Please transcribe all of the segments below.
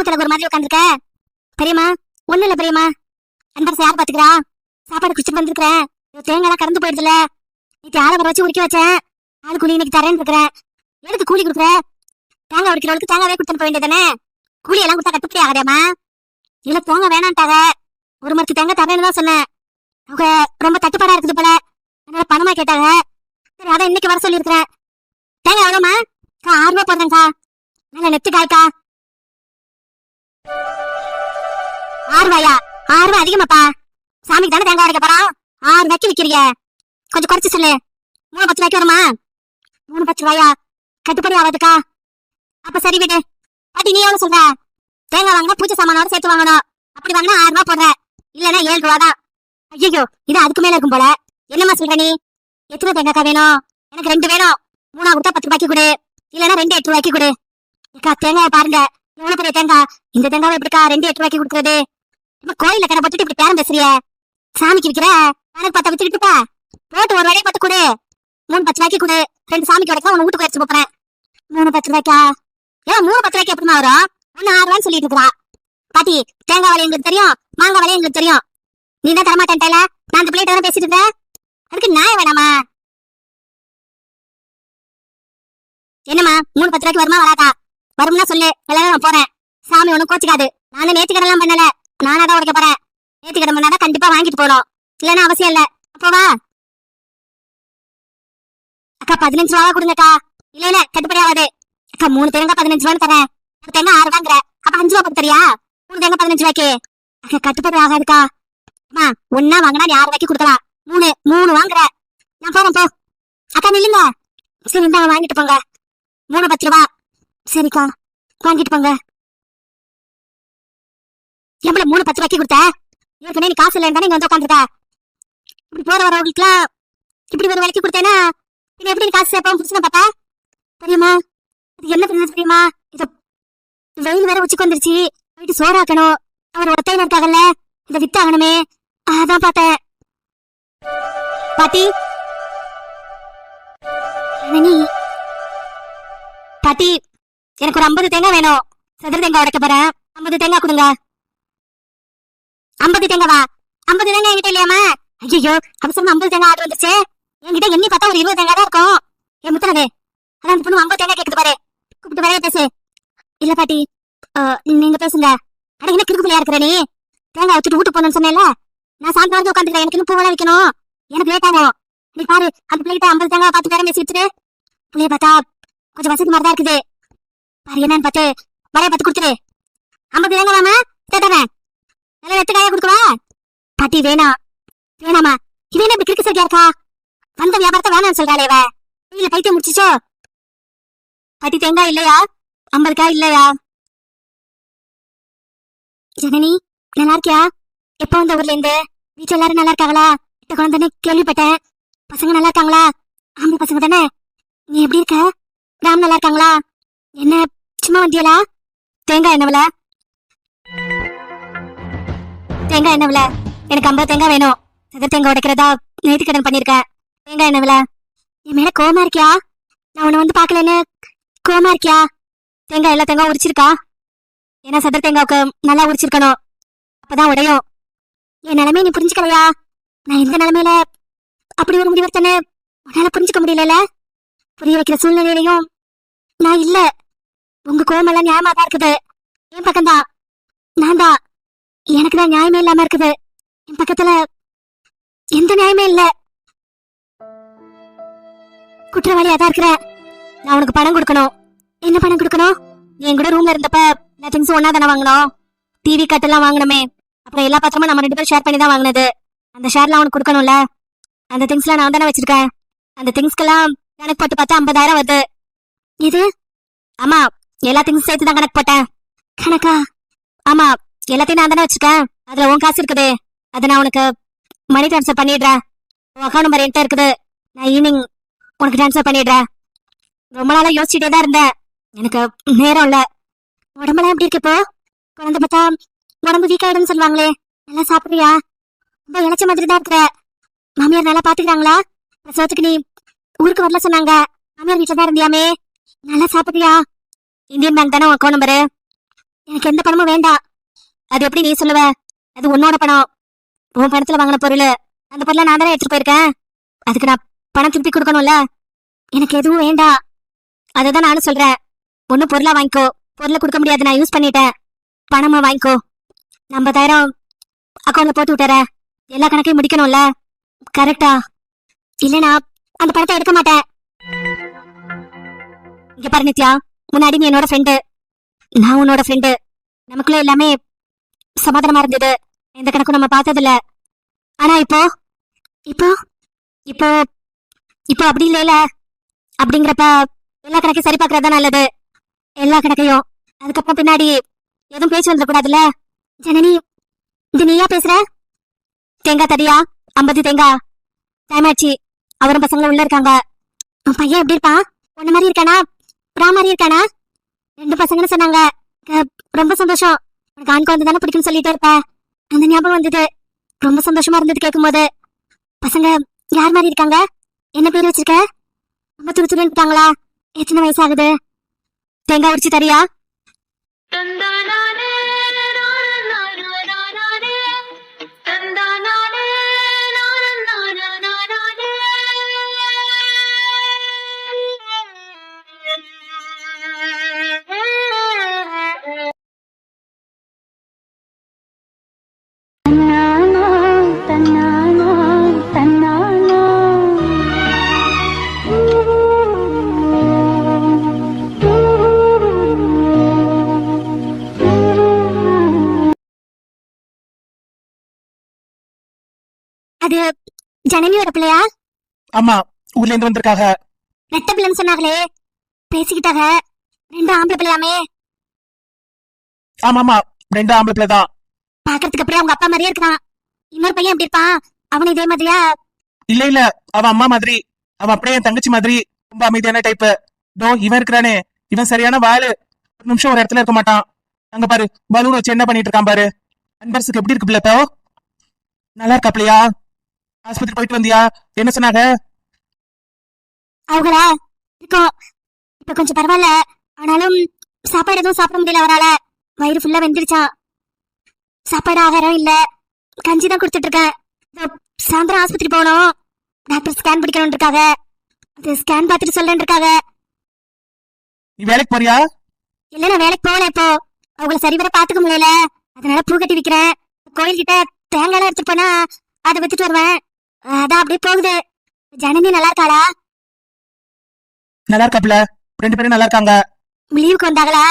ஏமத்துல ஒரு மாதிரி உட்காந்துருக்க பெரியம்மா ஒண்ணு இல்ல பெரியம்மா. அந்த யார் பாத்துக்கிறா? சாப்பாடு குடிச்சிட்டு வந்திருக்கிறேன் தேங்காய் கறந்து போயிடுதுல நீ ஆளை வர வச்சு உடிக்க வச்சேன். ஆள் கூலி இன்னைக்கு தரேன்னு இருக்கிறேன் எதுக்கு கூலி கொடுக்குற. தேங்காய் உடிக்கிறவளுக்கு தேங்காவே கொடுத்துட்டு போக வேண்டியதானே கூலி எல்லாம் கொடுத்தா கட்டுப்படி ஆகாதேம்மா. இல்ல போங்க வேணான்ட்டாங்க ஒரு மரத்து தேங்காய் தரேன்னு தான் சொன்னேன். அவங்க ரொம்ப தட்டுப்பாடா இருக்குது போல. அதனால பணமா கேட்டாங்க சரி அதான் இன்னைக்கு வர சொல்லியிருக்கிறேன் தேங்காய் எவ்வளோமா அக்கா ஆறு ரூபா போடுறேங்க்கா நல்ல நெத்து காய்க்கா ஆறு அதிகமாப்பா. சாமிக்கு தானே தேங்காய் அரைக்க போறோம்? ஆறு வைக்க விக்கிறீங்க. கொஞ்சம் குறைச்சு சொல்லு. மூணு பத்து ரூபாய்க்கு வருமா? மூணு பத்து ரூபாயா? கட்டுப்படி ஆகாதுக்கா. அப்ப சரி விடு. பாட்டி நீ எவ்வளவு சொல்ற? தேங்காய் வாங்கினா பூஜை சாமானோட சேர்த்து வாங்கணும். அப்படி வாங்கினா ஆறு ரூபாய் போடுற. இல்லன்னா ஏழு ரூபா தான். ஐயோ இது அதுக்கு மேல இருக்கும் போல. என்னம்மா சொல்ற நீ? எத்தனை தேங்காய்க்கா வேணும்? எனக்கு ரெண்டு வேணும். மூணா கொடுத்தா பத்து ரூபாய்க்கு கொடு. இல்லன்னா ரெண்டு எட்டு ரூபாய்க்கு கொடு. அக்கா தேங்காய் பாருங்க. எவ்வளவு பெரிய தேங்காய்? இந்த தேங்காவை எப்படிக்கா ரெண்டு எட்டு ரூபாய்க்கு கொடுக்குறது? கோயில கடை போட்டுட்டு இப்படி பேரம் பேசுறிய? சாமிக்கு விக்கிற கணக்கு பார்த்தா வித்துக்கிட்டுப்பா போட்டு ஒரு வேலையை பார்த்து கொடு. மூணு பத்து ரூபாய்க்கு கொடு. ரெண்டு சாமிக்கு உடைக்க உன் வீட்டுக்கு வச்சு போறேன். மூணு பத்து ரூபாய்க்கா? ஏன் மூணு பத்து ரூபாய்க்கு எப்படிமா வரும்? ஒன்னு ஆறு ரூபான்னு சொல்லிட்டு இருக்கா பாட்டி தேங்காய் விலை எங்களுக்கு தெரியும். மாங்காய் விலை எங்களுக்கு தெரியும். நீ தான் தரமாட்டேன்ல நான் அந்த பிள்ளைகிட்ட பேசிட்டு இருந்தேன். அதுக்கு நியாயம் வேணாமா? என்னம்மா மூணு பத்து ரூபாய்க்கு வருமா வராதா? வரும்னா சொல்லு. எல்லாரும் நான் போறேன். சாமி ஒன்னும் கோச்சிக்காது. நானும் நேத்து பண்ணல. நானா தான் உடைக்க போறேன் நேற்று கடன் தான் கண்டிப்பா வாங்கிட்டு போகணும். இல்லைன்னா அவசியம் இல்ல. அப்போவா அக்கா பதினஞ்சு ரூபா கொடுங்கக்கா. இல்ல இல்ல கட்டுப்படி ஆகாது. அக்கா மூணு தேங்காய் பதினஞ்சு ரூபான்னு தரேன். ஒரு தேங்காய் ஆறு ரூபாங்கிற. அப்ப அஞ்சு ரூபா கொடுத்தறியா? மூணு தேங்காய் பதினஞ்சு ரூபாய்க்கு. அக்கா கட்டுப்படி ஆகாதுக்கா. அம்மா ஒன்னா வாங்கினா நீ ஆறு ரூபாய்க்கு கொடுக்கலாம். மூணு மூணு வாங்குற. நான் போறேன் போ. அக்கா நில்லுங்க. சரி இந்தாங்க வாங்கிட்டு போங்க. மூணு பத்து ரூபா. சரிக்கா. வாங்கிட்டு போங்க. எவ்வளவு மூணு பத்து ரூபாய்க்கு கொடுத்த? ஏற்கனவே நீ காசு இல்லைன்னு தானே இங்க வந்து உட்காந்துருக்க இப்படி போற வரவங்களுக்குலாம் இப்படி ஒரு விலைக்கு கொடுத்தேன்னா நீ எப்படி காசு சேர்ப்போம் புடிச்சு பாப்பா தெரியுமா? இது என்ன பிரச்சனை தெரியுமா? இது வெயில் வேற உச்சிக்கு வந்துருச்சு. போயிட்டு சோறாக்கணும். அவர் ஒத்தையில இருக்காங்கல்ல இதை வித்தாகணுமே. அதான் பார்த்தேன். பாட்டி? நீ பாட்டி எனக்கு ஒரு ஐம்பது தேங்காய் வேணும். சதுர தேங்காய் உடைக்க போறேன். ஐம்பது தேங்காய் கொடுங்க. ஐம்பது தேங்காவா ஐம்பது தேங்காய் என்கிட்ட இல்லையாமா ஐயோ அவசரமா ஐம்பது தேங்காய் ஆர்டர் வந்துருச்சு. என்கிட்ட எண்ணி பார்த்தா ஒரு இருபது தேங்காய் தான் இருக்கும். என் முத்தனது அதான் அந்த பொண்ணு ஐம்பது தேங்காய் கேட்குது பாரு. கூப்பிட்டு வேலையை பேசு. இல்ல பாட்டி நீங்க பேசுங்க. அட என்ன கிறுக்கு இருக்கிற நீ? தேங்காய் வச்சுட்டு வீட்டுக்கு போகணும்னு சொன்னேன்ல நான் சாயந்தரம் வந்து உட்காந்துக்கிறேன் எனக்கு இன்னும் பூவெல்லாம் வைக்கணும். எனக்கு லேட் ஆகும். நீ பாரு அந்த பிள்ளைகிட்ட ஐம்பது தேங்காய் பார்த்து பேரம் பேசி வச்சுட்டு பிள்ளைய பார்த்தா கொஞ்சம் வசதி மாதிரி தான் இருக்குது. பாரு என்னன்னு பார்த்து வரைய பார்த்து கொடுத்துரு ஐம்பது தேங்காய் வேணாமா தரேன். நல்ல வெத்து காயா கொடுக்கவா பாட்டி வேணாம் வேணாமா இவன் என்ன இப்படி கிறுக்கு சரியா இருக்கா? வந்த வியாபாரத்தை வேணாம்னு சொல்றாளே இவ. இல்ல பைத்தியம் முடிச்சிச்சோ பாட்டி தேங்காய் இல்லையா? ஐம்பது காய் இல்லையா? ஜனனி நல்லா இருக்கியா? எப்ப வந்த ஊர்ல இருந்து? வீட்டுல எல்லாரும் நல்லா இருக்காங்களா? இந்த குழந்தைன்னு கேள்விப்பட்டேன். பசங்க நல்லா இருக்காங்களா? ஆம்பளை பசங்க தானே? நீ எப்படி இருக்க? ராம் நல்லா இருக்காங்களா? என்ன சும்மா வந்தியலா? தேங்காய் என்ன விலை? தேங்காய் என்ன விலை. எனக்கு ஐம்பது தேங்காய் வேணும். சதுர தேங்காய் உடைக்கிறதா? நேத்து கடன் பண்ணியிருக்கேன். தேங்காய் என்ன விலை. என் மேல கோமா இருக்கியா? நான் உன்னை வந்து பாக்கலன்னு கோமா இருக்கியா? தேங்காய் எல்லா தேங்காய் உரிச்சிருக்கா? ஏன்னா சதுர தேங்காவுக்கு நல்லா உரிச்சிருக்கணும். அப்பதான் உடையும். என் நிலைமையை நீ புரிஞ்சுக்கலையா? நான் எந்த நிலைமையில அப்படி ஒரு முடிவெடுத்தேன்னு உன்னால புரிஞ்சுக்க முடியல புரிய வைக்கிற சூழ்நிலையிலையும் நான் இல்ல. உங்க கோமெல்லாம் நியாயமா தான் இருக்குது. என் பக்கம்தான். நான் தான் எனக்கு தான் நியாயமே இல்லாம இருக்குது. என் பக்கத்துல எந்த நியாயமே இல்ல. குற்றவாளியா தான் இருக்கிற. நான் உனக்கு பணம் கொடுக்கணும். என்ன பணம் கொடுக்கணும்? என் கூட ரூம்ல இருந்தப்ப எல்லா திங்ஸ் ஒன்னா தானே வாங்கணும் டிவி கட்டெல்லாம் வாங்கணுமே அப்புறம் எல்லா பத்திரமும் நம்ம ரெண்டு பேரும் ஷேர் பண்ணி தான் வாங்கினது. அந்த ஷேர்லாம் அவனுக்கு கொடுக்கணும்ல? அந்த திங்ஸ்லாம் நான் தானே வச்சிருக்கேன். அந்த திங்ஸ்க்கெல்லாம் கணக்கு போட்டு பார்த்தா ஐம்பதாயிரம் வருது. இது ஆமா எல்லா திங்ஸ் சேர்த்து தான் கணக்கு போட்டேன். கணக்கா? ஆமா எல்லாத்தையும் நான் தானே வச்சிருக்கேன். அதுல உன் காசு இருக்குது. அதை நான் உனக்கு மணி ட்ரான்ஸ்ஃபர் பண்ணிடுறேன். உன் அக்கௌண்ட் நம்பர் என்கிட்ட இருக்குது. நான் ஈவினிங் உனக்கு ட்ரான்ஸ்ஃபர் பண்ணிடுறேன். ரொம்ப நாளாக யோசிச்சுட்டே தான் இருந்தேன். எனக்கு நேரம் இல்லை. உடம்பெல்லாம் எப்படி இருக்கு இப்போ? குழந்தை பார்த்தா உடம்பு வீக் ஆயிடும்னு சொல்லுவாங்களே. நல்லா சாப்பிட்றியா? ரொம்ப இழைச்ச மாதிரி தான் இருக்கிற. மாமியார் நல்லா பாத்துக்கிறாங்களா? பிரசவத்துக்கு நீ ஊருக்கு வரல சொன்னாங்க. மாமியார் வீட்டில் தான் இருந்தியாமே? நல்லா சாப்பிட்றியா? இந்தியன் பேங்க் தானே உன் அக்கௌண்ட் நம்பரு எனக்கு எந்த பணமும் வேண்டாம். அது எப்படி நீ சொல்லுவ? அது உன்னோட பணம். உன் பணத்துல வாங்கின பொருள். அந்த பொருளை நான் தானே எடுத்துட்டு போயிருக்கேன். அதுக்கு நான் பணம் திருப்பி கொடுக்கணும்ல? எனக்கு எதுவும் வேண்டாம். அதுதான் நானும் சொல்றேன். ஒன்னும் பொருளா வாங்கிக்கோ. பொருளை கொடுக்க முடியாது. நான் யூஸ் பண்ணிட்டேன். பணமா வாங்கிக்கோ. ஐம்பதாயிரம் அக்கௌண்ட்ல போட்டு விட்டுற எல்லா கணக்கையும் முடிக்கணும்ல? கரெக்டா இல்லனா அந்த பணத்தை எடுக்க மாட்டேன். இங்க பாரு நித்யா. முன்னாடி நீ என்னோட ஃப்ரெண்டு நான் உன்னோட ஃப்ரெண்டு நமக்குள்ள எல்லாமே சமாதானமா இருந்தது. எந்த கணக்கும் நம்ம பார்த்ததில்ல. ஆனா இப்போ இப்போ இப்போ இப்போ அப்படி இல்லைல அப்படிங்கிறப்ப எல்லா கணக்கையும் சரி பார்க்கறது நல்லது. எல்லா கணக்கையும். அதுக்கப்புறம் பின்னாடி எதுவும் பேச்சு வந்துடக்கூடாதுல்ல? ஜனனி இது நீயா பேசுற? தேங்காய் தடியா? ஐம்பது தேங்காய். டைம் ஆச்சு. அவரும் பசங்களும் உள்ள இருக்காங்க. உன் பையன் எப்படி இருப்பான் உன்ன மாதிரி இருக்கானா? பிரா மாதிரி இருக்கானா? ரெண்டு பசங்கன்னு சொன்னாங்க. ரொம்ப சந்தோஷம். ஆண் குழந்தை தானே பிடிக்கும்னு சொல்லிட்டு இருப்ப. அந்த ஞாபகம் வந்தது. ரொம்ப சந்தோஷமா இருந்தது கேட்கும்போது பசங்க யார் மாதிரி இருக்காங்க? என்ன பேர் வச்சிருக்க? ரொம்ப துரு துருன்ட்டாங்களா எத்தனை வயசு ஆகுது? தேங்காய் உரிச்சு தரியா? பிள்ளையா ஆமா ஊர்ல இருந்து வந்திருக்காங்க ரெட்ட பிள்ளைன்னு சொன்னாங்களே. பேசிக்கிட்டாங்க ரெண்டு ஆம்பளை பிள்ளையாமே. ஆமா ஆமா ரெண்டு ஆம்பளை பிள்ளை தான். பாக்குறதுக்கு அப்படியே அவங்க அப்பா மாதிரியே இருக்கான். இன்னொரு பையன் எப்படி இருப்பான்? அவனும் இதே மாதிரியா? இல்ல இல்ல அவன் அம்மா மாதிரி. அவன் அப்படியே என் தங்கச்சி மாதிரி. ரொம்ப அமைதியான டைப் டோ இவன் இருக்கிறானே. இவன் சரியான வாளு. ஒரு நிமிஷம் ஒரு இடத்துல இருக்க மாட்டான். அங்க பாரு பலூன் வச்சு என்ன பண்ணிட்டு இருக்கான் பாரு. அன்பரசுக்கு எப்படி இருக்கு பிள்ளை இப்போ? நல்லா இருக்காப்லையா ஆஸ்பத்திரி போயிட்டு வந்தியா? என்ன சொன்னாங்க? அவங்களா? இருக்கும் இப்ப கொஞ்சம் பரவாயில்ல. ஆனாலும் சாப்பாடு எதுவும் சாப்பிட முடியல அவரால. வயிறு ஃபுல்லா வெந்துருச்சான் சாப்பாடு ஆகாரம் இல்ல. கஞ்சி தான் கொடுத்துட்டு இருக்கேன் சாயந்தரம் ஆஸ்பத்திரி போகணும். டாக்டர் ஸ்கேன் பிடிக்கணும் இருக்காங்க அது ஸ்கேன் பார்த்துட்டு சொல்றேன் இருக்காங்க நீ வேலைக்கு போறியா? இல்ல நான் வேலைக்கு போகல இப்போ. அவங்கள சரிவர பாத்துக்க முடியல. அதனால பூ கட்டி விக்கிறேன். கோயில் கிட்ட தேங்காய் எடுத்துட்டு போனா அதை வித்துட்டு வருவேன். அதான் அப்படியே போகுது. ஜனனி நல்லா இருக்காளா? நல்லா இருக்காப்ல ரெண்டு பேரும் நல்லா இருக்காங்க. லீவுக்கு வந்தாங்களா?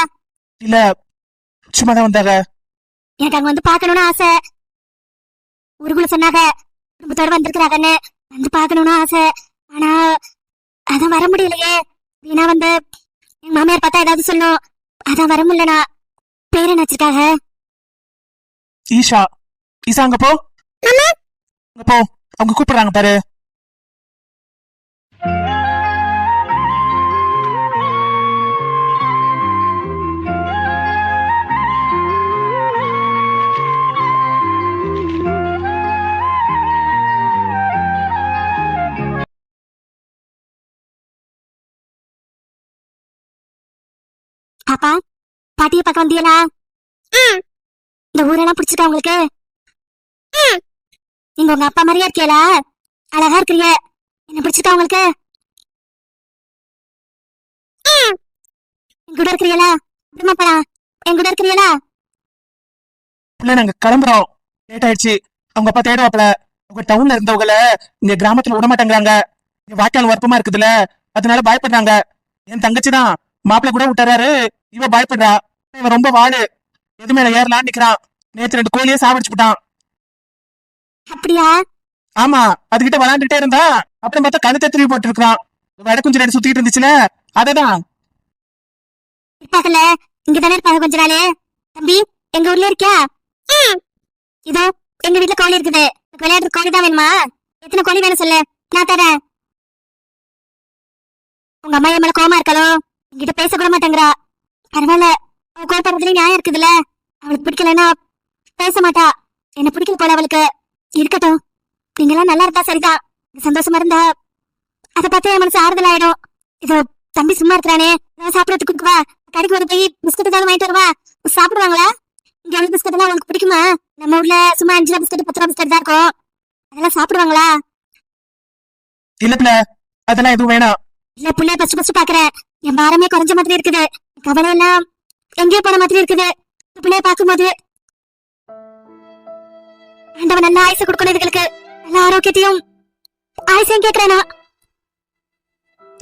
இல்ல சும்மா தான் வந்தாங்க. எனக்கு அங்க வந்து பார்க்கணும்னு ஆசை. ஊருக்குள்ள சொன்னாங்க குடும்பத்தோட வந்திருக்கிறாங்கன்னு. வந்து பார்க்கணும்னு ஆசை. ஆனா அதான் வர முடியலையே. வீணா வந்து எங்க மாமியார் பார்த்தா ஏதாவது சொல்லும் அதான் வர முடியலனா பேர் என்ன வச்சிருக்காங்க? ஈஷா. ஈஷா அங்க போ. அங்க போ. அவங்க கூப்பிடுறாங்க பாரு. பாப்பா பாட்டிய பார்க்க வந்தியலா? இந்த ஊரெல்லாம் பிடிச்சிருக்கா உங்களுக்கு? நீங்க உங்க அப்பா மாதிரியா இருக்கியலா அழகா இருக்கிறீங்க என்ன பிடிச்சிருக்கா உங்களுக்கு? என் கூட இருக்கிறீங்களா? விடுமா போலாம். என் கூட இருக்கிறீங்களா? புள்ள நாங்க கிளம்புறோம். லேட் ஆயிடுச்சு. அவங்க அப்பா தேடுவாப்ல உங்க டவுன்ல இருந்தவங்கள இங்க கிராமத்துல விட மாட்டேங்கிறாங்க. இங்க வாய்க்கால் வரப்பமா இருக்குதுல அதனால பயப்படுறாங்க. என் தங்கச்சி தான் மாப்பிள்ளை கூட விட்டுறாரு. இவ பயப்படுறா. இவன் ரொம்ப வாடு எது மேல ஏறலான்னு நிக்கிறான். நேத்து ரெண்டு கோழியே சாவடிச்சு விட்டான். அப்படியா? ஆமா அதுகிட்ட விளாண்டுட்டே இருந்தா அப்புறம் பார்த்தா கழுத்தை திரும்பி போட்டு இருக்கிறான் வட குஞ்சு ரெண்டு சுத்திட்டு இருந்துச்சுல அததான். இருப்பாங்கல்ல இங்க தானே இருப்பாங்க கொஞ்ச நாளு. தம்பி எங்க ஊர்ல இருக்கியா? இதோ எங்க வீட்ல கோழி இருக்குது. விளையாடுற கோழி தான் வேணுமா? எத்தனை கோழி வேணும் சொல்லு. நான் தரேன். உங்க அம்மா என் மேல கோமா இருக்காளோ? என்கிட்ட பேச கூட மாட்டேங்கிறா. பரவாயில்ல. அவ கோபப்படுறதுல நியாயம் இருக்குதுல்ல. அவளுக்கு பிடிக்கலன்னா பேச மாட்டா. என்ன பிடிக்கல போல அவளுக்கு. இருக்கட்டும். நீங்க எல்லாம் நல்லா இருந்தா சரிதான். சந்தோஷமா இருந்தா அதை பார்த்து என் மனசு ஆறுதல் ஆயிடும் இதோ தம்பி சும்மா இருக்கிறானே. சாப்பிடறதுக்கு கொடுக்குவா கடைக்கு ஒரு போய் பிஸ்கட் ஏதாவது வாங்கிட்டு வருவா. சாப்பிடுவாங்களா? இங்க எவ்வளவு பிஸ்கட் எல்லாம் உங்களுக்கு பிடிக்குமா? நம்ம ஊர்ல சும்மா அஞ்சு ரூபா பிஸ்கட் பத்து ரூபா பிஸ்கட் தான் இருக்கும். அதெல்லாம் சாப்பிடுவாங்களா? இல்ல பிள்ளை அதெல்லாம் எதுவும் வேணாம். இல்ல புள்ளைய ஃபர்ஸ்ட் ஃபர்ஸ்ட் பாக்குறேன். என் பாரமே குறைஞ்ச மாதிரி இருக்குது. கவலை எல்லாம் எங்கேயோ போன மாதிரி இருக்குது. புள்ளைய பார்க்கும்போது ஆண்டவன் நல்ல ஆயுசு கொடுக்கணும் இதுகளுக்கு. நல்ல ஆரோக்கியத்தையும் ஆயுசையும் கேக்குறேனா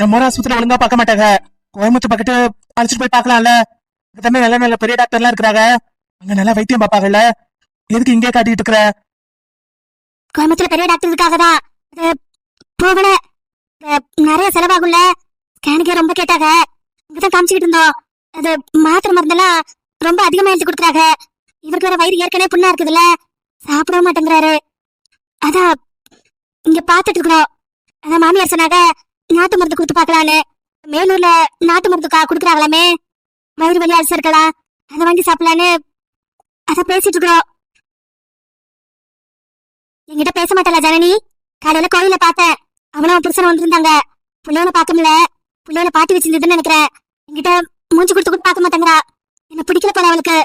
நம்ம ஆஸ்பத்திரி ஒழுங்கா பார்க்க மாட்டாங்க. கோயம்புத்தூர் பக்கத்து அழைச்சிட்டு போய் பார்க்கலாம்ல. தானே நல்ல நல்ல பெரிய டாக்டர்லாம் இருக்கிறாங்க. அங்க நல்லா வைத்தியம் பார்ப்பாங்கல்ல. எதுக்கு இங்கே காட்டிட்டு இருக்கிற? கோயம்புத்தூர்ல பெரிய டாக்டர் இருக்காக தான் போகல. நிறைய செலவாகும்ல. ஸ்கேனுக்கே ரொம்ப கேட்டாங்க. இங்கதான் காமிச்சுக்கிட்டு இருந்தோம். அது மாத்திரை மருந்தெல்லாம் ரொம்ப அதிகமா எழுதி கொடுக்குறாங்க. இவருக்கு வேற வயிறு ஏற்கனவே புண்ணா இருக்குதுல்ல. சாப்பிடவும் மாட்டேங்கிறாரு. அதான் இங்க பாத்துட்டு இருக்கிறோம் அதான் மாமியார் சொன்னாங்க நாட்டு மருந்து கொடுத்து பார்க்கலான்னு மேலூர்ல நாட்டு மருந்து குடுக்கறாங்களாமே. வயிறு வலி அல்சர் இருக்கலாம். அதை வாங்கி சாப்பிடலான்னு அதான் பேசிட்டு இருக்கிறோம் என்கிட்ட பேச மாட்டல ஜனனி? காலையில கோயில பார்த்தேன். அவனும் புருஷன் வந்திருந்தாங்க. புள்ளையோட பார்க்க முடியல. புள்ளையோட பாட்டி வச்சிருந்ததுன்னு நினைக்கிறேன். என்கிட்ட மூஞ்சி கொடுத்து கூட பார்க்க மாட்டேங்கிறா. என்ன பிடிக்கல போல அவளுக்கு.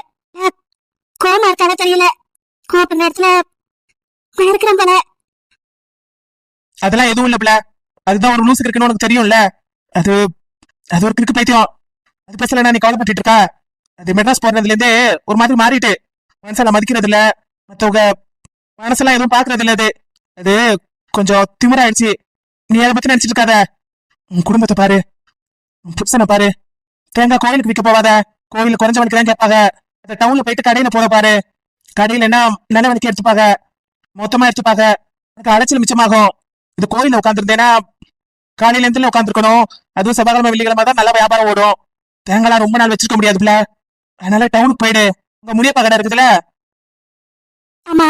கோமா இருக்காங்க தெரியல. கோவப்படுற நேரத்துல இருக்கிறேன் போல. அதெல்லாம் எதுவும் இல்ல அதுதான் ஒரு லூசுக்கு இருக்குன்னு உனக்கு தெரியும்ல? அது அது ஒரு கிறுக்கு பைத்தியம். அது பேசல நீ கவலைப்பட்டு இருக்கா? அது மெட்ராஸ் போறதுல இருந்தே ஒரு மாதிரி மாறிட்டு. மனசால மதிக்கிறது இல்ல மத்தவங்க மனசெல்லாம் எதுவும் பாக்குறது இல்ல அது. அது கொஞ்சம் திமிராயிடுச்சு. நீ அதை பத்தி நினைச்சிட்டு இருக்காத. உன் குடும்பத்தை பாரு. உன் புருஷனை பாரு. தேங்காய் கோயிலுக்கு விற்க போவாத. கோவில் குறைஞ்ச மணிக்கு தான் கேட்பாங்க. அந்த டவுன்ல போயிட்டு கடையில போட பாரு. கடையில என்ன மணிக்கு எடுத்துப்பாங்க? மொத்தமா எடுத்துப்பாங்க. எனக்கு அலைச்சல் மிச்சமாகும். இது கோயில்ல உட்காந்துருந்தேன்னா காலையில இருந்து உட்காந்துருக்கணும் அதுவும் செவ்வாய்க்கிழமை வெள்ளிக்கிழமை தான் நல்ல வியாபாரம் ஓடும். தேங்காய்லாம் ரொம்ப நாள் வச்சிருக்க முடியாதுல அதனால டவுனுக்கு போயிடு. உங்க முடியப்பா கடை இருக்குதுல ஆமா.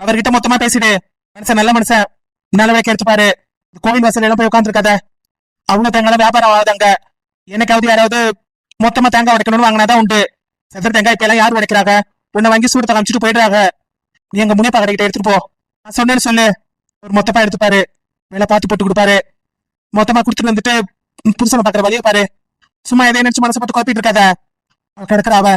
அவர்கிட்ட மொத்தமா பேசிடு. மனுஷன் நல்ல மனுஷன். நல்ல விலைக்கு எடுத்துப்பாரு. இந்த கோவில் வாசல் எல்லாம் போய் உட்காந்துருக்காத அவங்க தேங்காய் வியாபாரம் ஆகாதாங்க எனக்காவது யாராவது மொத்தமா தேங்காய் உடைக்கணும்னு வாங்கினாதான் உண்டு. செதர் தேங்காய் இப்ப எல்லாம் யார் உடைக்கிறாங்க? உன்னை வாங்கி சூடு காமிச்சிட்டு போயிடுறாங்க. நீ எங்க முனியப்பா கடைக்கிட்ட எடுத்துட்டு போ. நான் சொன்னேன்னு சொல்லு. ஒரு மொத்தப்பா எடுத்துப்பாரு. வேலை பார்த்து போட்டு கொடுப்பாரு. மொத்தமா கொடுத்துட்டு வந்துட்டு புருஷனை பாக்குற வழியை பாரு. சும்மா எதை நினைச்சு மனசை போட்டு குழப்பிட்டு இருக்காத. அவ அவ.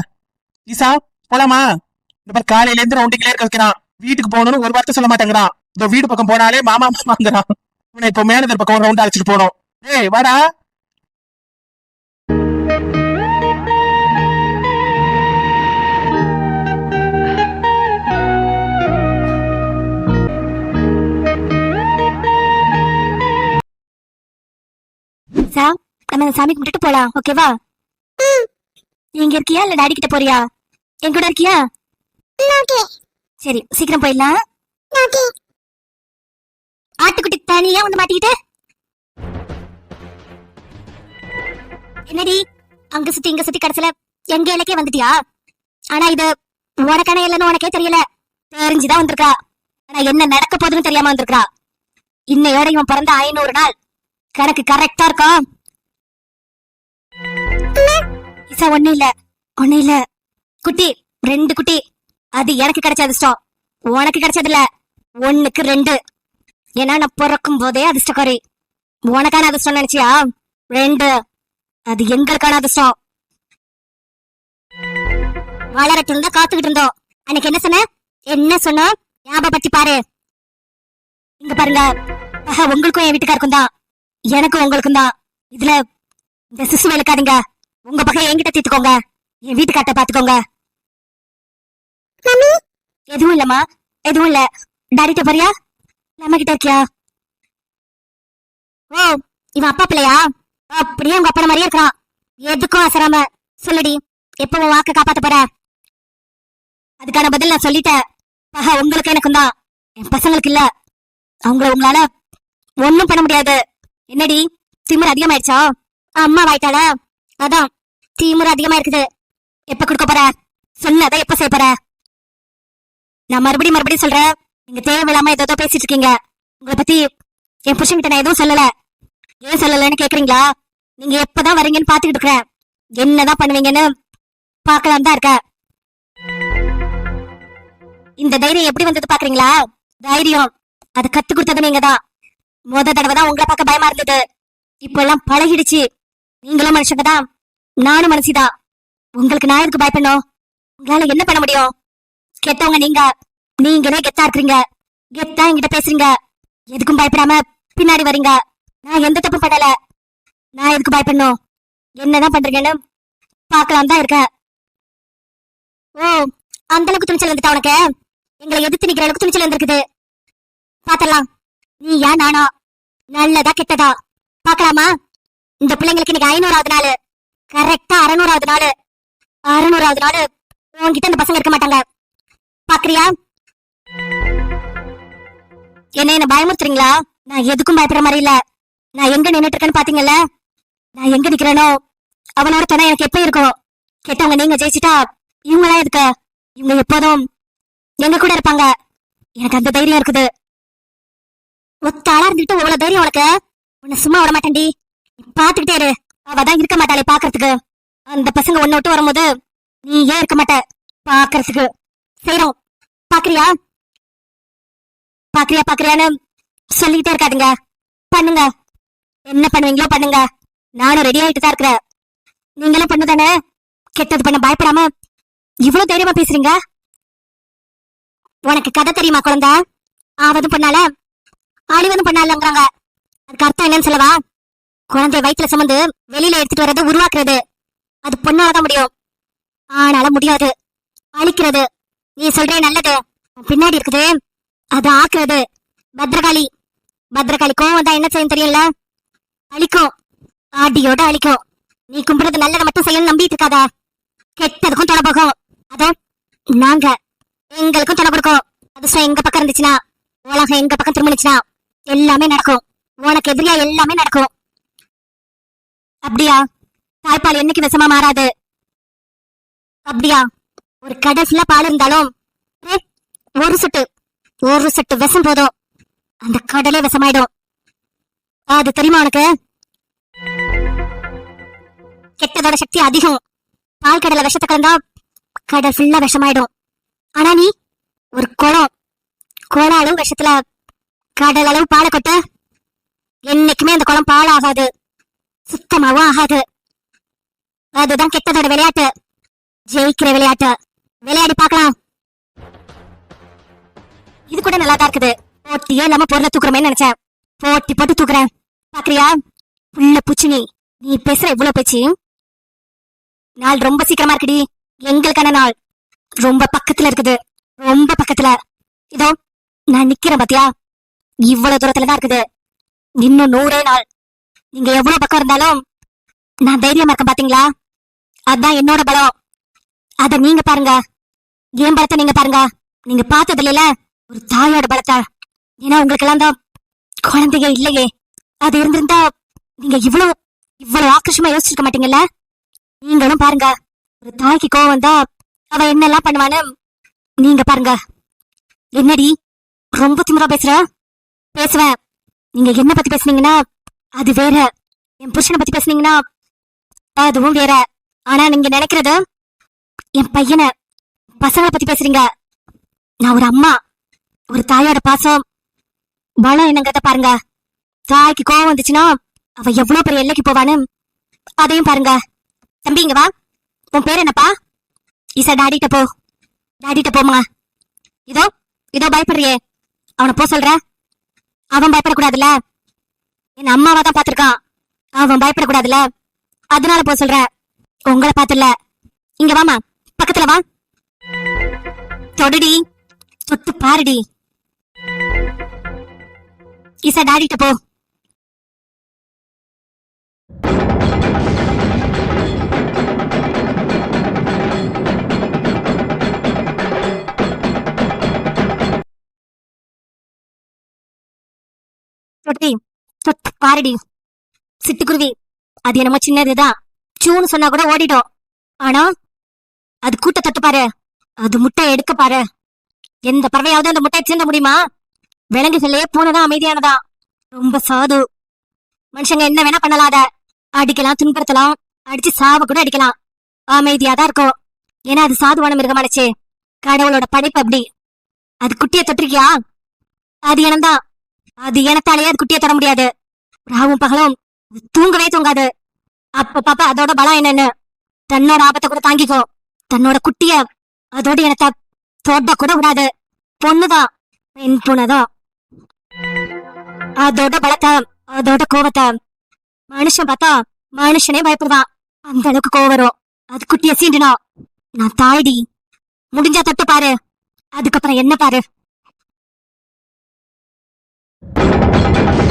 ஈசா போலாமா? இந்த மாதிரி காலையில இருந்து ரவுண்டிங்ல இருக்க வைக்கிறான். வீட்டுக்கு போகணும்னு ஒரு வார்த்தை சொல்ல மாட்டேங்கிறான். இந்த வீடு பக்கம் போனாலே மாமா மாமாங்கிறான். இவனை இப்போ மேனேஜர் பக்கம் ரவுண்ட் அழைச்சிட்டு போனோம் ஏய் வாடா. சாம் நம்ம சாமி கும்பிட்டுட்டு போலாம் ஓகேவா நீ இங்க இருக்கியா? இல்ல டாடி கிட்ட போறியா? என் கூட இருக்கியா? சரி சீக்கிரம் போயிடலாம். ஆட்டுக்குட்டி தனியா வந்து மாட்டிக்கிட்டு. என்னடி? அங்க சுத்தி இங்க சுத்தி கடைசியில எங்க இலக்கே வந்துட்டியா? ஆனா இது உனக்கான இல்லைன்னு உனக்கே தெரியல. தெரிஞ்சுதான் வந்திருக்கா. ஆனா என்ன நடக்க போகுதுன்னு தெரியாம வந்திருக்கா. இன்னையோட இவன் பிறந்த ஐநூறு நாள். கணக்கு கரெக்டா இருக்கா? இசா ஒண்ணு இல்ல. ஒண்ணு இல்ல. குட்டி ரெண்டு குட்டி. அது எனக்கு கிடைச்ச அதிர்ஷ்டம் உனக்கு கிடைச்சது இல்ல. ஒண்ணுக்கு ரெண்டு. ஏன்னா நான் பிறக்கும் போதே அதிர்ஷ்டக்காரி. உனக்கான அதிர்ஷ்டம் நினைச்சியா? ரெண்டு. அது எங்களுக்கான அதிர்ஷ்டம். வளரட்டு இருந்தா காத்துக்கிட்டு இருந்தோம். அன்னைக்கு என்ன சொன்ன? என்ன சொன்னோம் ஞாபகப்படுத்தி பாரு. இங்க பாருங்க. ஆஹா, உங்களுக்கும் என் வீட்டுக்காருக்கும் தான். எனக்கும் உங்களுக்கும் தான். இதுல இந்த சிசு இருக்காதீங்க உங்க பக்கம் என்கிட்ட தீத்துக்கோங்க. என் வீட்டுக்கார்ட்ட பாத்துக்கோங்க. எதுவும் இல்லம்மா. எதுவும் இல்ல. டாடிட்ட போறியா? நம்ம கிட்ட இருக்கியா? ஓ இவன் அப்பா பிள்ளையா? அப்படியே உங்க அப்பா மாதிரியே இருக்கான் எதுக்கும் அசராம. சொல்லுடி எப்ப வாக்க காப்பாத்த போற? அதுக்கான பதில் நான் சொல்லிட்டேன். ஆஹா உங்களுக்கு எனக்கும் தான். என் பசங்களுக்கு இல்ல. அவங்கள உங்களால ஒண்ணும் பண்ண முடியாது. என்னடி? திமிர் அதிகமாயிடுச்சா? அம்மா வாய்ட்டால அதான் திமிர் அதிகமா இருக்குது. எப்ப கொடுக்க போற? சொன்னதான் எப்ப செய்ய போற? நான் மறுபடியும் மறுபடியும் சொல்றேன். நீங்க தேவையில்லாம ஏதோ பேசிட்டு இருக்கீங்க. உங்களை பத்தி என் புருஷன்கிட்ட நான் எதுவும் சொல்லல. ஏன் சொல்லலன்னு கேக்குறீங்களா? நீங்க எப்பதான் வரீங்கன்னு பாத்துக்கிட்டு இருக்கிறேன். என்னதான் பண்ணுவீங்கன்னு பாக்கலாம் தான் இருக்க இந்த தைரியம் எப்படி வந்தது பாக்குறீங்களா? தைரியம். அது கத்து கொடுத்தது நீங்க தான் முத தடவை தான் உங்களை பார்க்க பயமா இருந்தது. இப்போ எல்லாம் பழகிடுச்சு. நீங்களும் மனுஷங்க தான் நானும் மனுஷிதான். உங்களுக்கு நான் எதுக்கு பயப்படணும்? உங்களால என்ன பண்ண முடியும்? கெட்டவங்க நீங்க. நீங்களே கெத்தா இருக்கிறீங்க. கெத்தா என்கிட்ட பேசுறீங்க. எதுக்கும் பயப்படாம பின்னாடி வரீங்க. நான் எந்த தப்பும் பண்ணல. நான் எதுக்கு பயப்படணும்? என்னதான் பண்றீங்கன்னு பாக்கலாம் தான் இருக்கேன். ஓ அந்த அளவுக்கு துணிச்சல் வந்துட்டா உனக்கு? எங்களை எதிர்த்து நிக்கிற அளவுக்கு துணிச்சல் வந்திருக்குது. பாத்திரலாம். நீ ஏன் நானா? நல்லதா கெட்டதா? பார்க்கலாமா? இந்த பிள்ளைங்களுக்கு இன்னைக்கு ஐநூறாவது நாள். கரெக்டா அறநூறாவது நாள். அறநூறாவது நாள். உங்ககிட்ட இந்த பசங்க இருக்க மாட்டாங்க. பாக்குறியா என்ன என்ன பயமுறுத்துறீங்களா? நான் எதுக்கும் பயப்படுற மாதிரி இல்ல. நான் எங்க நின்னுட்டு இருக்கேன்னு பாத்தீங்கல்ல? நான் எங்க நிக்கிறேனோ? அவனோட துணை எனக்கு எப்ப இருக்கும் கெட்டவங்க நீங்க ஜெயிச்சிட்டா இவங்களா எதுக்கு? இவங்க எப்போதும் எங்க கூட இருப்பாங்க. எனக்கு அந்த தைரியம் இருக்குது. ஒத்தாளா இருந்துட்டு இவ்வளவு தைரியம் உனக்கு? உன்னை சும்மா விட மாட்டேன்டி. பாத்துக்கிட்டே இரு. அவதான் இருக்க மாட்டாளே பாக்குறதுக்கு. அந்த பசங்க ஒன்னு விட்டு வரும்போது நீ ஏன் இருக்க மாட்ட? பாக்குறதுக்கு. செய்யறோம் பாக்குறியா? பாக்குறியா பாக்குறியான்னு சொல்லிக்கிட்டே இருக்காதுங்க. பண்ணுங்க. என்ன பண்ணுவீங்களோ பண்ணுங்க. நானும் ரெடி ஆயிட்டு தான் இருக்கிறேன். நீங்களும் பண்ணுதானே கெட்டது பண்ண பயப்படாம இவ்வளவு தைரியமா பேசுறீங்க? உனக்கு கதை தெரியுமா குழந்தை? ஆவது பண்ணால? அழிவதும் பண்ணாலங்கிறாங்க. அதுக்கு அர்த்தம் என்னன்னு சொல்லவா? குழந்தைய வயிற்றுல சுமந்து வெளியில எடுத்துட்டு வர்றது உருவாக்குறது. அது பொண்ணாலதான் முடியும். ஆனால முடியாது. அழிக்கிறது. நீ சொல்றே நல்லது. பின்னாடி இருக்குது. அது ஆக்குறது. பத்ரகாளி. பத்ரகாளி கோவம் தான் என்ன செய்யும் தெரியல அழிக்கும். ஆடியோட அழிக்கும். நீ கும்பிடுறது நல்லதை மட்டும் செய்யணும் நம்பிட்டு இருக்காத. கெட்டதுக்கும் தொலை போகும். அத நாங்க எங்களுக்கும் தொலை கொடுக்கும். அதிர்ஷ்டம் எங்க பக்கம் இருந்துச்சுன்னா உலகம் எங்க பக்கம் திரும்பிச்சுன்னா எல்லாமே நடக்கும். உனக்கு எதிரியா எல்லாமே நடக்கும். அப்படியா? தாய்ப்பால் என்னைக்கு விஷமா மாறாது. அப்படியா? ஒரு கடல் ஃபுல்லா பால் இருந்தாலும் ஒரு சொட்டு ஒரு சொட்டு விஷம் போதும். அந்த கடலே விஷமாயிடும். அது தெரியுமா உனக்கு? கெட்டதோட சக்தி அதிகம். பால் கடலை விஷத்தை கலந்தா கடல் ஃபுல்லா விஷமாயிடும். ஆனா நீ ஒரு குளம் குளம் விஷத்துல கடல் அளவு பாலை கொட்ட என்னைக்குமே அந்த குளம் பால் ஆகாது சுத்தமாவும் ஆகாது. அதுதான் கெட்டதோட விளையாட்டு. ஜெயிக்கிற விளையாட்டு. விளையாடி பார்க்கலாம். இது கூட நல்லா தான் இருக்குது. போட்டியே இல்லாம பொருளை தூக்குறமே நினைச்சேன். போட்டி போட்டு தூக்குறேன். பாக்குறியா புள்ள பூச்சினி. நீ பேசுற இவ்வளவு பேச்சு? நாள் ரொம்ப சீக்கிரமா இருக்குடி. எங்களுக்கான நாள். ரொம்ப பக்கத்துல இருக்குது. ரொம்ப பக்கத்துல. இதோ நான் நிக்கிறேன் பாத்தியா? இவ்வளவு தூரத்துல தான் இருக்குது. இன்னும் நூறே நாள். நீங்க எவ்வளவு பக்கம் இருந்தாலும் நான் தைரியமா இருக்கேன் பாத்தீங்களா? அதான் என்னோட பலம். அத நீங்க பாருங்க. என் பலத்தை நீங்க பாருங்க. நீங்க பார்த்தது இல்லைல ஒரு தாயோட பலத்தை? ஏன்னா உங்களுக்கு எல்லாம் தான் குழந்தைங்க இல்லையே. அது இருந்திருந்தா நீங்க இவ்வளவு இவ்வளவு ஆக்ரோஷமா யோசிச்சிருக்க மாட்டீங்கல்ல? நீங்களும் பாருங்க. ஒரு தாய்க்கு கோவம் வந்தா அவ என்னெல்லாம் பண்ணுவான்னு நீங்க பாருங்க. என்னடி? ரொம்ப திமிரா பேசுற? பேசுவேன். நீங்க என்ன பத்தி பேசுனீங்கன்னா அது வேற. என் புருஷனை பத்தி பேசுனீங்கன்னா அதுவும் வேற. ஆனா நீங்க நினைக்கிறது என் பையனை பசங்களை பத்தி பேசுறீங்க. நான் ஒரு அம்மா ஒரு தாயோட பாசம் பலம் என்னங்கிறத பாருங்க. தாய்க்கு கோவம் வந்துச்சுன்னா அவ எவ்வளவு பெரிய எல்லைக்கு போவான்னு அதையும் பாருங்க. தம்பி இங்க வா. உன் பேர் என்னப்பா? ஈசா டாடிட்ட போ. டாடிட்ட போமா இதோ இதோ பயப்படுறியே. அவனை போ சொல்றேன். அவன் பயப்படக்கூடாதுல்ல. என் அம்மாவா தான் பாத்திருக்கான் அவன் பயப்படக்கூடாதுல்ல. அதனால போ சொல்ற. உங்களை பாத்துல இங்க வாமா பக்கத்துல வா. தொடுடி. சொத்து பாருடி. ஈசா டாடிட்ட போ. தொட்டி தொட்டு பாருடி. சிட்டுக்குருவி. அது என்னமோ சின்னதுதான் சூன்னு சொன்னா கூட ஓடிடும். ஆனா அது கூட்ட தொட்டு பாரு. அது முட்டை எடுக்க பாரு. எந்த பறவையாவது அந்த முட்டையை சீண்ட முடியுமா? விலங்குகளே பூனைதான் அமைதியானதா. ரொம்ப சாது. மனுஷங்க என்ன வேணா பண்ணலாத அடிக்கலாம் துன்புறுத்தலாம். அடிச்சு சாவ கூட அடிக்கலாம். அமைதியாதான் இருக்கும். ஏன்னா அது சாதுவான மிருகமானச்சே. கடவுளோட படைப்பு அப்படி. அது குட்டிய தொட்டிருக்கியா? அது இனம்தான் அது எனத்தாலேயே அது குட்டியை தொட முடியாது. ராவும் பகலும் தூங்கவே தூங்காது. அப்ப பாப்பா அதோட பலம் என்னன்னு? தன்னோட ஆபத்தை கூட தாங்கிக்கோ. தன்னோட குட்டிய அதோட எனத்த தொட கூட விடாது. பொண்ணுதான் பெண் பொண்ணுதான் அதோட பலத்தை அதோட கோவத்தை மனுஷன் பார்த்தா மனுஷனே பயப்படுவான். அந்த அளவுக்கு கோவம் வரும். அது குட்டிய சீண்டுனா நான் தாய்டி. முடிஞ்சா தொட்டு பாரு. அதுக்கப்புறம் என்ன பாரு? you